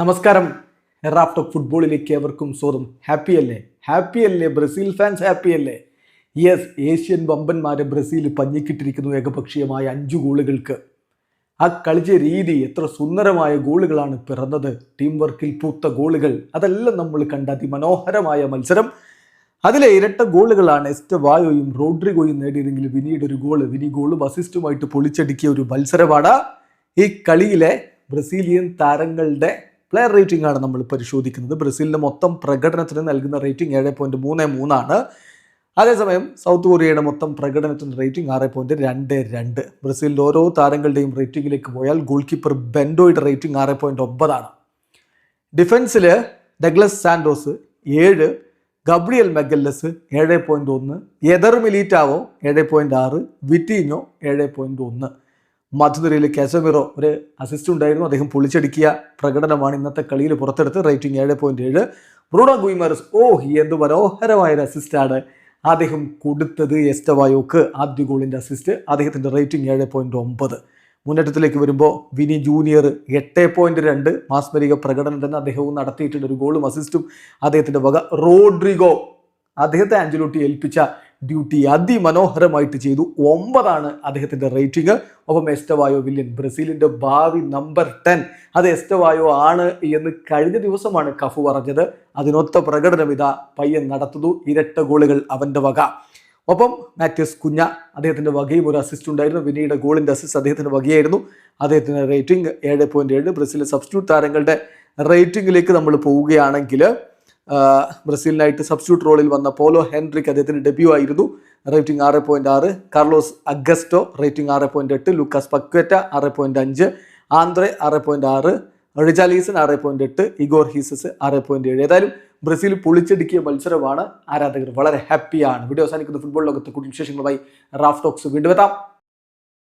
നമസ്കാരം. എറാഫ്റ്റ് ഓഫ് ഫുട്ബോളിലേക്ക് ഏവർക്കും സ്വാഗതം. ഹാപ്പി അല്ലേ? ഹാപ്പി അല്ലേ? ബ്രസീൽ ഫാൻസ് ഹാപ്പി അല്ലേ? യെസ് ഏഷ്യൻ വമ്പന്മാരെ ബ്രസീൽ പഞ്ഞിക്കിട്ടിരിക്കുന്നു ഏകപക്ഷീയമായ അഞ്ചു ഗോളുകൾക്ക്. ആ കളിച്ച രീതി എത്ര സുന്ദരമായ ഗോളുകളാണ് പിറന്നത്. ടീം വർക്കിൽ പൂത്ത ഗോളുകൾ. അതെല്ലാം നമ്മൾ കണ്ട അതിമനോഹരമായ മത്സരം. അതിലെ ഇരട്ട ഗോളുകളാണ് എസ്റ്റ് വായോയും റോഡ്രിഗോയും നേടിയതെങ്കിൽ വിനിയുടെ ഒരു ഗോൾ വിനി ഗോളും അസിസ്റ്റുമായിട്ട് പൊളിച്ചടുക്കിയ ഒരു മത്സരമാണ്. ഈ കളിയിലെ ബ്രസീലിയൻ താരങ്ങളുടെ പ്ലെയർ റേറ്റിംഗ് ആണ് നമ്മൾ പരിശോധിക്കുന്നത്. ബ്രസീലിന്റെ മൊത്തം പ്രകടനത്തിന് നൽകുന്ന റേറ്റിംഗ് ഏഴ് പോയിന്റ് മൂന്ന് മൂന്നാണ് അതേസമയം സൗത്ത് കൊറിയയുടെ മൊത്തം പ്രകടനത്തിന്റെ റേറ്റിംഗ് ആറ് പോയിന്റ് രണ്ട് രണ്ട്. ബ്രസീലിന്റെ ഓരോ താരങ്ങളുടെയും റേറ്റിംഗിലേക്ക് പോയാൽ ഗോൾ കീപ്പർ ബെൻഡോയുടെ റേറ്റിംഗ് ആറ് പോയിന്റ് ഒമ്പതാണ് ഡിഫൻസിൽ ഡഗ്ലസ് സാൻഡോസ് ഏഴ് ഗബ്രിയൽ മെഗല്ലസ് ഏഴ് പോയിന്റ് ഒന്ന് എതർ മിലീറ്റാവോ ഏഴ് പോയിന്റ് ആറ് വിറ്റീനോ ഏഴ് പോയിന്റ് ഒന്ന്. മധുനിരയിൽ കാസമിറോ ഒരു അസിസ്റ്റ് ഉണ്ടായിരുന്നു. അദ്ദേഹം പൊളിച്ചടിക്കിയ പ്രകടനമാണ് ഇന്നത്തെ കളിയിൽ പുറത്തെടുത്ത് റേറ്റിംഗ് ഏഴ് പോയിന്റ് ഏഴ്. ബ്രൂണോ ഗുയിമറസ് ഓ എന്ത് മനോഹരമായ ഒരു അസിസ്റ്റാണ് അദ്ദേഹം കൊടുത്തത് എസ്റ്റവായോക്ക്. ആദ്യ ഗോളിന്റെ അസിസ്റ്റ് അദ്ദേഹത്തിന്റെ റേറ്റിംഗ് ഏഴ് പോയിന്റ് ഒമ്പത്. മുന്നേറ്റത്തിലേക്ക് വരുമ്പോൾ വിനി ജൂനിയർ എട്ട് പോയിന്റ് രണ്ട്. മാസ്മരിക പ്രകടനം തന്നെ അദ്ദേഹവും നടത്തിയിട്ടുണ്ട് ഒരു ഗോളും അസിസ്റ്റും അദ്ദേഹത്തിന്റെ വക റോഡ്രിഗോ അദ്ദേഹത്തെ ആഞ്ചലോട്ടി ഏൽപ്പിച്ച ഡ്യൂട്ടി അതിമനോഹരമായിട്ട് ചെയ്തു. ഒമ്പതാണ് അദ്ദേഹത്തിന്റെ റേറ്റിംഗ്. ഒപ്പം എസ്റ്റവായോ വില്യൻ ബ്രസീലിന്റെ ഭാവി നമ്പർ ടെൻ. അത് എസ്റ്റവായോ ആണ് എന്ന് കഴിഞ്ഞ ദിവസമാണ് കഫു പറഞ്ഞത്. അതിനൊത്ത പ്രകടനം ഇതാ പയ്യൻ നടത്തുന്നു. ഇരട്ട ഗോളുകൾ അവന്റെ വക. ഒപ്പം മാത്യസ് കുഞ്ഞ അദ്ദേഹത്തിന്റെ വകയും ഒരു അസിസ്റ്റ് ഉണ്ടായിരുന്നു. വിനീയുടെ ഗോളിന്റെ അസിസ്റ്റ് അദ്ദേഹത്തിന്റെ വകയായിരുന്നു. അദ്ദേഹത്തിന്റെ റേറ്റിംഗ് ഏഴ് പോയിന്റ് ഏഴ്. ബ്രസീലിലെ സബ്സ്റ്റിറ്റ്യൂട്ട് താരങ്ങളുടെ റേറ്റിംഗിലേക്ക് നമ്മൾ പോവുകയാണെങ്കിൽ ബ്രസീലിനായിട്ട് സബ്സ്റ്റിറ്റ്യൂട്ട് റോളിൽ വന്ന പോലോ ഹെൻറിക് അദ്ദേഹത്തിന് ഡെബ്യൂ ആയിരുന്നു. റേറ്റിംഗ് ആറ് പോയിന്റ് ആറ്. കാർലോസ് അഗസ്റ്റോ റേറ്റിംഗ് ആറ് പോയിന്റ് എട്ട്. ലൂക്കാസ് പക്വറ്റ ആറ് പോയിന്റ് അഞ്ച്. ആന്ത്രെ ആറ് പോയിന്റ് ആറ്. റിജാലീസൺ ആറ് പോയിന്റ് എട്ട്. ഇഗോർ ഹീസസ് ആറ് പോയിന്റ് ഏഴ്. ഏതായാലും ബ്രസീൽ പൊളിച്ചടുക്കിയ മത്സരമാണ് ആരാധകർ വളരെ ഹാപ്പിയാണ് വീഡിയോ അവസാനിക്കുന്ന ഫുട്ബോൾ ലോകത്തെ കൂടുതൽ വിശേഷങ്ങളുമായി റാഫ് ടോക്സ് വീണ്ടും എത്താം.